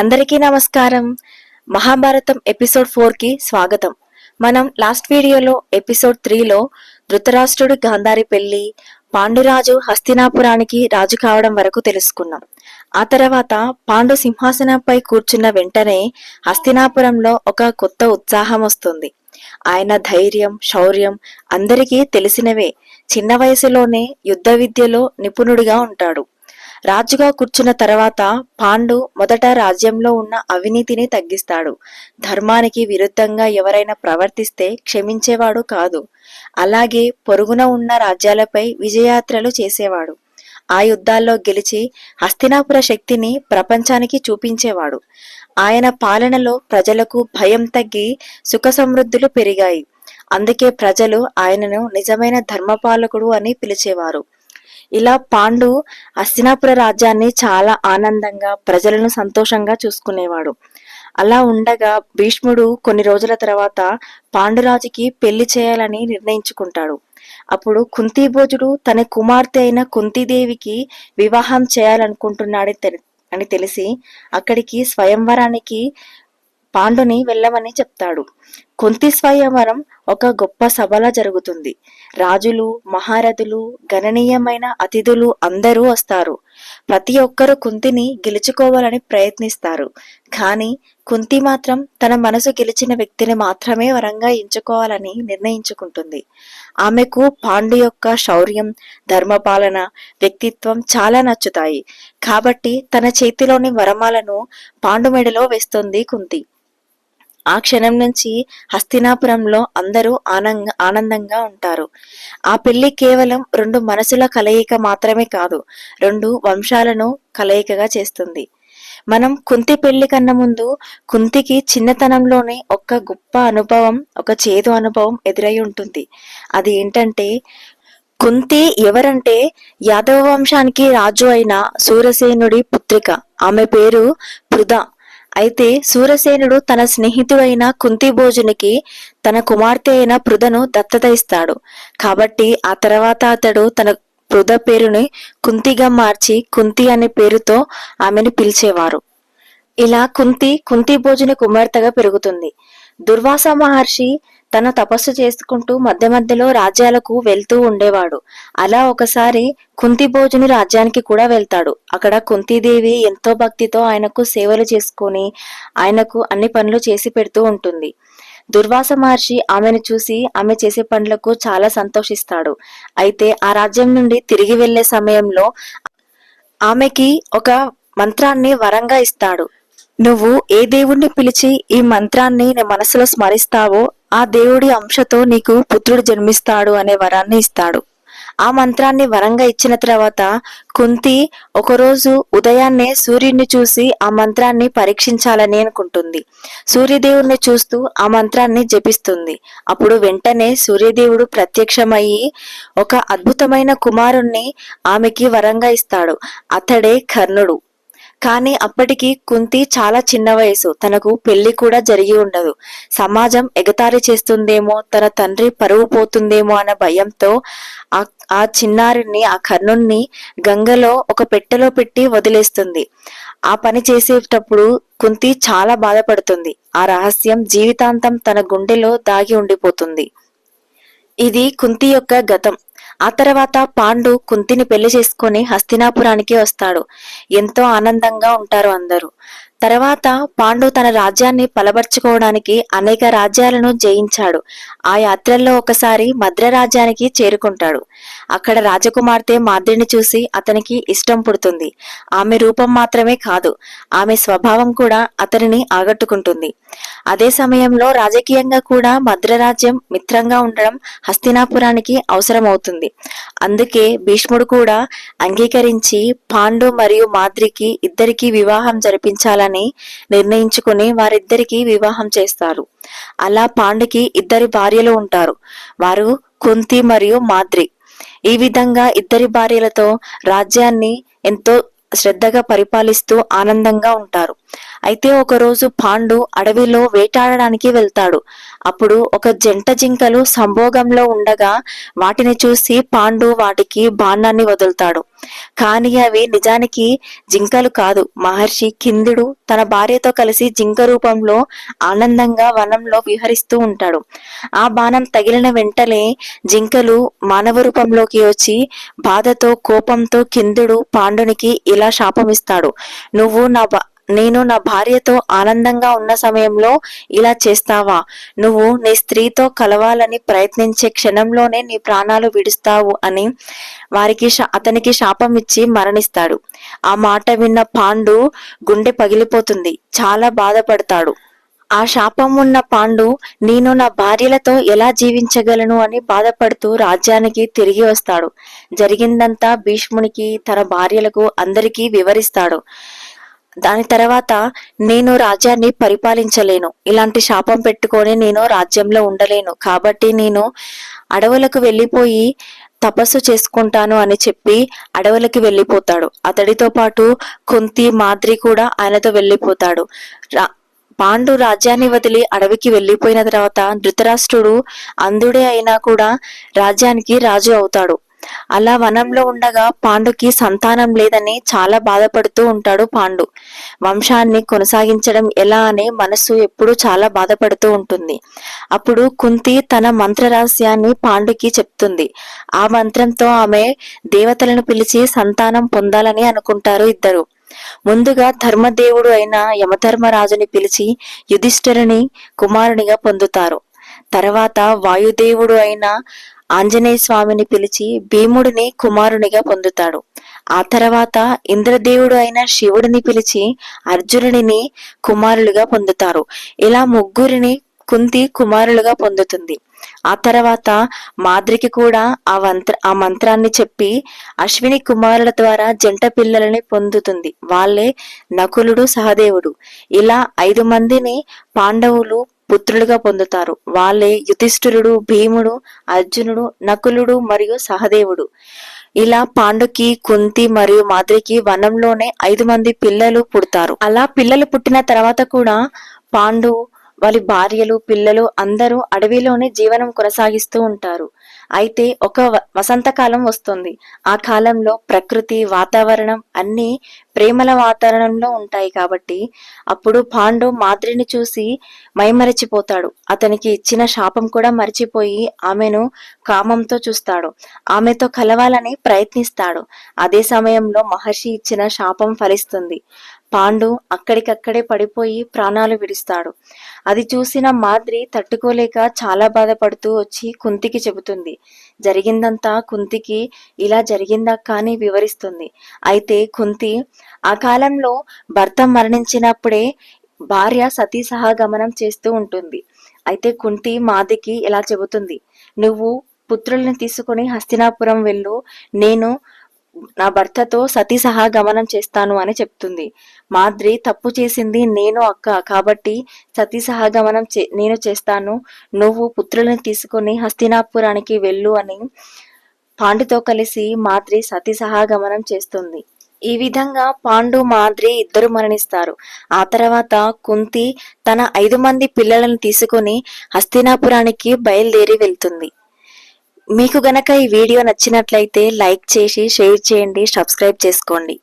అందరికీ నమస్కారం. మహాభారతం ఎపిసోడ్ ఫోర్కి స్వాగతం. మనం లాస్ట్ వీడియోలో ఎపిసోడ్ త్రీలో ధృతరాష్ట్రుడి గాంధారి పెళ్ళి పాండురాజు హస్తినాపురానికి రాజు కావడం వరకు తెలుసుకున్నాం. ఆ తర్వాత పాండు సింహాసనంపై కూర్చున్న వెంటనే హస్తినాపురంలో ఒక కొత్త ఉత్సాహం వస్తుంది. ఆయన ధైర్యం శౌర్యం అందరికీ తెలిసినవే. చిన్న వయసులోనే యుద్ధ విద్యలో నిపుణుడిగా ఉంటాడు. రాజుగా కూర్చున్న తర్వాత పాండు మొదట రాజ్యంలో ఉన్న అవినీతిని తగ్గిస్తాడు. ధర్మానికి విరుద్ధంగా ఎవరైనా ప్రవర్తిస్తే క్షమించేవాడు కాదు. అలాగే పొరుగున ఉన్న రాజ్యాలపై విజయాత్రలు చేసేవాడు. ఆ యుద్ధాల్లో గెలిచి హస్తినాపుర శక్తిని ప్రపంచానికి చూపించేవాడు. ఆయన పాలనలో ప్రజలకు భయం తగ్గి సుఖ సమృద్ధులు పెరిగాయి. అందుకే ప్రజలు ఆయనను నిజమైన ధర్మపాలకుడు అని పిలిచేవారు. ఇలా పాండు అస్తినాపుర రాజ్యాన్ని చాలా ఆనందంగా ప్రజలను సంతోషంగా చూసుకునేవాడు. అలా ఉండగా భీష్ముడు కొన్ని రోజుల తర్వాత పాండురాజుకి పెళ్ళి చేయాలని నిర్ణయించుకుంటాడు. అప్పుడు కుంతిభోజుడు తన కుమార్తె అయిన కుంతిదేవికి వివాహం చేయాలనుకుంటున్నాడని అని తెలిసి అక్కడికి స్వయంవరానికి పాండుని వెళ్ళమని చెప్తాడు. కుంతి స్వయంవరం ఒక గొప్ప సభలా జరుగుతుంది. రాజులు మహారథులు గణనీయమైన అతిథులు అందరూ వస్తారు. ప్రతి ఒక్కరూ కుంతిని గెలుచుకోవాలని ప్రయత్నిస్తారు. కానీ కుంతి మాత్రం తన మనసు గెలిచిన వ్యక్తిని మాత్రమే వరంగా ఎంచుకోవాలని నిర్ణయించుకుంటుంది. ఆమెకు పాండు యొక్క శౌర్యం ధర్మపాలన వ్యక్తిత్వం చాలా నచ్చుతాయి. కాబట్టి తన చేతిలోని వరమాలను పాండు మెడలో వేస్తుంది కుంతి. ఆ క్షణం నుంచి హస్తినాపురంలో అందరూ ఆనంద ఆనందంగా ఉంటారు. ఆ పెళ్ళి కేవలం రెండు మనసుల కలయిక మాత్రమే కాదు రెండు వంశాలను కలయికగా చేస్తుంది. మనం కుంతి పెళ్ళి కన్నా ముందు కుంతికి చిన్నతనంలోనే ఒక గొప్ప అనుభవం ఒక చేదు అనుభవం ఎదురై ఉంటుంది. అది ఏంటంటే కుంతి ఎవరంటే యాదవ వంశానికి రాజు అయిన సూరసేనుడి పుత్రిక. ఆమె పేరు పృథ. అయితే సూరసేనుడు తన స్నేహితుడైన కుంతిభోజునికి తన కుమార్తె అయిన పృథను దత్తత ఇస్తాడు కాబట్టి ఆ తర్వాత అతడు తన పృథ పేరుని కుంతిగా మార్చి కుంతి అనే పేరుతో ఆమెను పిలిచేవారు. ఇలా కుంతి కుంతిభోజుని కుమార్తెగా పెరుగుతుంది. దుర్వాస మహర్షి తను తపస్సు చేసుకుంటూ మధ్య మధ్యలో రాజ్యాలకు వెళ్తూ ఉండేవాడు. అలా ఒకసారి కుంతిభోజుని రాజ్యానికి కూడా వెళ్తాడు. అక్కడ కుంతిదేవి ఎంతో భక్తితో ఆయనకు సేవలు చేసుకొని ఆయనకు అన్ని పనులు చేసి పెడుతూ ఉంటుంది. దుర్వాస మహర్షి ఆమెను చూసి ఆమె చేసే పనులకు చాలా సంతోషిస్తాడు. అయితే ఆ రాజ్యం నుండి తిరిగి వెళ్ళే సమయంలో ఆమెకి ఒక మంత్రాన్ని వరంగా ఇస్తాడు. నువ్వు ఏ దేవుణ్ణి పిలిచి ఈ మంత్రాన్ని నీ మనసులో స్మరిస్తావో ఆ దేవుడి అంశతో నీకు పుత్రుడు జన్మిస్తాడు అనే వరాన్ని ఇస్తాడు. ఆ మంత్రాన్ని వరంగా ఇచ్చిన తర్వాత కుంతి ఒకరోజు ఉదయాన్నే సూర్యుడిని చూసి ఆ మంత్రాన్ని పరీక్షించాలని అనుకుంటుంది. సూర్యదేవుడిని చూస్తూ ఆ మంత్రాన్ని జపిస్తుంది. అప్పుడు వెంటనే సూర్యదేవుడు ప్రత్యక్షమయ్యి ఒక అద్భుతమైన కుమారుణ్ణి ఆమెకి వరంగా ఇస్తాడు. అతడే కర్ణుడు. కానీ అప్పటికి కుంతి చాలా చిన్న వయసు. తనకు పెళ్ళి కూడా జరిగి ఉండదు. సమాజం ఎగతారి చేస్తుందేమో తన తండ్రి పరువు పోతుందేమో అన్న భయంతో ఆ ఆ చిన్నారిని ఆ కర్ణుణ్ణి గంగలో ఒక పెట్టెలో పెట్టి వదిలేస్తుంది. ఆ పని చేసేటప్పుడు కుంతి చాలా బాధపడుతుంది. ఆ రహస్యం జీవితాంతం తన గుండెలో దాగి ఉండిపోతుంది. ఇది కుంతి యొక్క గతం. ఆ తర్వాత పాండు కుంతిని పెళ్ళి చేసుకొని హస్తినాపురానికి వస్తాడు. ఎంతో ఆనందంగా ఉంటారు అందరూ. తర్వాత పాండు తన రాజ్యాన్ని బలపరుచుకోవడానికి అనేక రాజ్యాలను జయించాడు. ఆ యాత్రల్లో ఒకసారి మద్ర రాజ్యానికి చేరుకుంటాడు. అక్కడ రాజకుమార్తె మాద్రిని చూసి అతనికి ఇష్టం పుడుతుంది. ఆమె రూపం మాత్రమే కాదు ఆమె స్వభావం కూడా అతనిని ఆగట్టుకుంటుంది అదే సమయంలో రాజకీయంగా కూడా మద్ర రాజ్యం మిత్రంగా ఉండడం హస్తినాపురానికి అవసరమవుతుంది. అందుకే భీష్ముడు కూడా అంగీకరించి పాండు మరియు మాద్రికి ఇద్దరికి వివాహం జరిపించాలని నిర్ణయించుకుని వారిద్దరికి వివాహం చేస్తారు. అలా పాండుకి ఇద్దరి భార్యలు ఉంటారు. వారు కుంతి మరియు మాద్రి. ఈ విధంగా ఇద్దరి భార్యలతో రాజ్యాన్ని ఎంతో శ్రద్ధగా పరిపాలిస్తూ ఆనందంగా ఉంటారు. అయితే ఒకరోజు పాండు అడవిలో వేటాడడానికి వెళ్తాడు. అప్పుడు ఒక జంట జింకలు సంభోగంలో ఉండగా వాటిని చూసి పాండు వాటికి బాణాన్ని వదులుతాడు. కానీ అవి నిజానికి జింకలు కాదు. మహర్షి కిందుడు తన భార్యతో కలిసి జింక రూపంలో ఆనందంగా వనంలో విహరిస్తూ ఉంటాడు. ఆ బాణం తగిలిన వెంటనే జింకలు మానవ రూపంలోకి వచ్చి బాధతో కోపంతో కిందుడు పాండునికి ఇలా శాపమిస్తాడు నువ్వు నా నేను నా భార్యతో ఆనందంగా ఉన్న సమయంలో ఇలా చేస్తావా? నువ్వు నీ స్త్రీతో కలవాలని ప్రయత్నించే క్షణంలోనే నీ ప్రాణాలు విడుస్తావు అని వారికి శా- అతనికి శాపం ఇచ్చి మరణిస్తాడు. ఆ మాట విన్న పాండు గుండె పగిలిపోతుంది. చాలా బాధపడతాడు. ఆ శాపం ఉన్న పాండు నేను నా భార్యలతో ఎలా జీవించగలను? అని బాధపడుతూ రాజ్యానికి తిరిగి వస్తాడు. జరిగిందంతా భీష్మునికి తన భార్యలకు అందరికీ వివరిస్తాడు. దాని తర్వాత నేను రాజ్యాన్ని పరిపాలించలేను. ఇలాంటి శాపం పెట్టుకొని నేను రాజ్యంలో ఉండలేను. కాబట్టి నేను అడవులకు వెళ్ళిపోయి తపస్సు చేసుకుంటాను అని చెప్పి అడవులకి వెళ్ళిపోతాడు. అతడితో పాటు కుంతి మాద్రి కూడా ఆయనతో వెళ్ళిపోతాడు. రా- పాండు రాజ్యాన్ని వదిలి అడవికి వెళ్ళిపోయిన తర్వాత ధృతరాష్ట్రుడు అంధుడే అయినా కూడా రాజ్యానికి రాజు అవుతాడు. అలా వనంలో ఉండగా పాండుకి సంతానం లేదని చాలా బాధపడుతూ ఉంటాడు పాండు. వంశాన్ని కొనసాగించడం ఎలా అని మనసు ఎప్పుడూ చాలా బాధపడుతూ ఉంటుంది. అప్పుడు కుంతి తన మంత్ర రహస్యాన్ని పాండుకి చెప్తుంది. ఆ మంత్రంతో ఆమె దేవతలను పిలిచి సంతానం పొందాలని అనుకుంటారు ఇద్దరు. ముందుగా ధర్మదేవుడు అయిన యమధర్మరాజుని పిలిచి యుధిష్ఠిరుని కుమారునిగా పొందుతారు. తర్వాత వాయుదేవుడు అయిన ఆంజనేయ స్వామిని పిలిచి భీముడిని కుమారునిగా పొందుతాడు. ఆ తర్వాత ఇంద్రదేవుడు అయిన శివుడిని పిలిచి అర్జునుడిని కుమారులుగా పొందుతారు. ఇలా ముగ్గురిని కుంతి కుమారులుగా పొందుతుంది. ఆ తర్వాత మాద్రికి కూడా ఆ మంత్ర ఆ మంత్రాన్ని చెప్పి అశ్విని కుమారుల ద్వారా జంట పిల్లలని పొందుతుంది. వాళ్ళే నకులుడు సహదేవుడు. ఇలా ఐదు మందిని పాండవులు పుత్రులుగా పొందుతారు. వాళ్ళే యుధిష్ఠిరుడు భీముడు అర్జునుడు నకులుడు మరియు సహదేవుడు. ఇలా పాండుకి కుంతి మరియు మాద్రికి వనంలోనే ఐదు మంది పిల్లలు పుడతారు. అలా పిల్లలు పుట్టిన తర్వాత కూడా పాండు వాళ్ళ భార్యలు పిల్లలు అందరూ అడవిలోనే జీవనం కొనసాగిస్తూ ఉంటారు. అయితే ఒక వసంతకాలం వస్తుంది. ఆ కాలంలో ప్రకృతి వాతావరణం అన్నీ ప్రేమల వాతావరణంలో ఉంటాయి కాబట్టి అప్పుడు పాండు మాద్రిని చూసి మైమరచిపోతాడు. అతనికి ఇచ్చిన శాపం కూడా మరచిపోయి ఆమెను కామంతో చూస్తాడు. ఆమెతో కలవాలని ప్రయత్నిస్తాడు. అదే సమయంలో మహర్షి ఇచ్చిన శాపం ఫలిస్తుంది. పాండు అక్కడికక్కడే పడిపోయి ప్రాణాలు విడుస్తాడు. అది చూసిన మాద్రి తట్టుకోలేక చాలా బాధపడుతూ వచ్చి కుంతికి చెబుతుంది. జరిగిందంతా కుంతికి ఇలా జరిగిందా కానీ వివరిస్తుంది. అయితే కుంతి ఆ కాలంలో భర్త మరణించినప్పుడే భార్య సతీ సహగమనం చేస్తూ ఉంటుంది. అయితే కుంతి మాదికి ఇలా చెబుతుంది నువ్వు పుత్రుల్ని తీసుకుని హస్తినాపురం వెళ్ళు నేను నా భర్తతో సతీ సహా గమనం చేస్తాను అని చెప్తుంది. మాద్రి తప్పు చేసింది నేను అక్క. కాబట్టి సతీ సహగమనం చే నేను చేస్తాను. నువ్వు పుత్రులను తీసుకొని హస్తినాపురానికి వెళ్ళు అని పాండుతో కలిసి మాద్రి సతీ సహగమనం చేస్తుంది. ఈ విధంగా పాండు మాద్రి ఇద్దరు మరణిస్తారు. ఆ తర్వాత కుంతి తన ఐదు మంది పిల్లలను తీసుకొని హస్తినాపురానికి బయలుదేరి వెళ్తుంది. మీకు గనక ఈ వీడియో నచ్చినట్లయితే లైక్ చేసి షేర్ చేయండి సబ్స్క్రైబ్ చేసుకోండి.